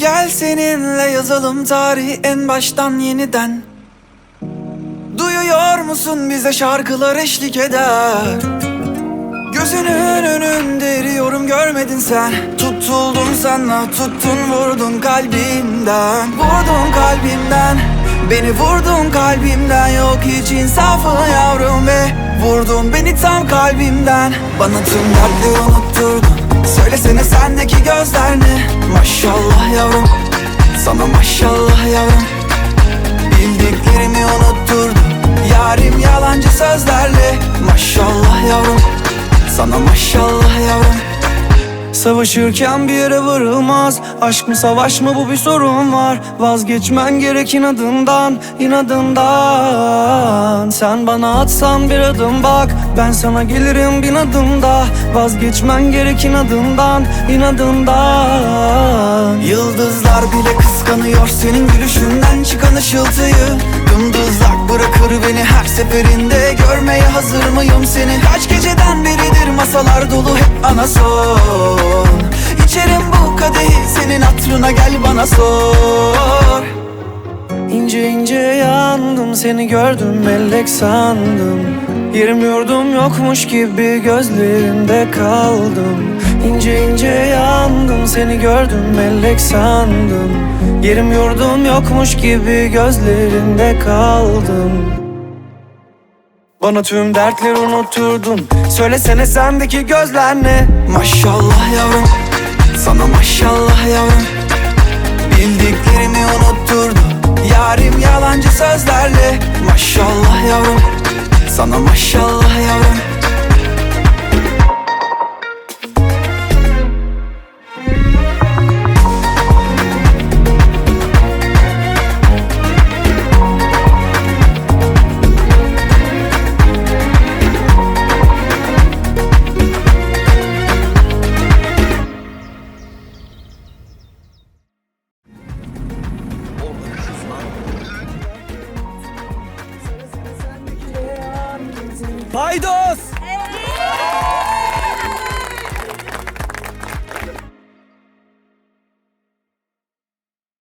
Gel seninle yazalım tarihi en baştan yeniden. Duyuyor musun bize şarkılar eşlik eder? Gözünün önünde eriyorum görmedin sen. Tutuldum sana tuttun vurdun kalbimden. Vurdun kalbimden Beni vurdun kalbimden. Yok hiç insafı yavrum ve Vurdun beni tam kalbimden. Bana tüm dertleri unutturdun. Söylesene sendeki gözler ne Maşallah yavrum. Sana maşallah yavrum. Bildiklerimi unutturdum. Yarim yalancı sözlerle. Maşallah yavrum. Sana maşallah yavrum. Savaşırken bir yere varılmaz. Aşk mı savaş mı? Bu bir sorun var. Vazgeçmen gerek inadından inadından. Sen bana atsan bir adım bak Ben sana gelirim bin adımda. Vazgeçmen gerek inadından inadından. Yıldızlar bile kıskanıyor Senin gülüşünden. Çıkan ışıltıyı Dımdızlak bırakır beni her seferinde. Görmeye hazır mıyım seni? Kaç geceden beridir masalar dolu hep ana son İçerim bu kadehi senin hatırına gel bana sor. İnce ince yandım seni gördüm melek sandım Yerim yurdum yokmuş gibi gözlerinde kaldım. İnce ince yandım seni gördüm melek sandım. Yerim yurdum yokmuş gibi gözlerinde kaldım. Bana tüm dertleri unutturdun. Söylesene sendeki gözler ne? Maşallah yavrum Sana maşallah yavrum. Bildiklerimi unutturdu Yarim yalancı sözlerle. Maşallah yavrum Sana maşallah yavrum Paydos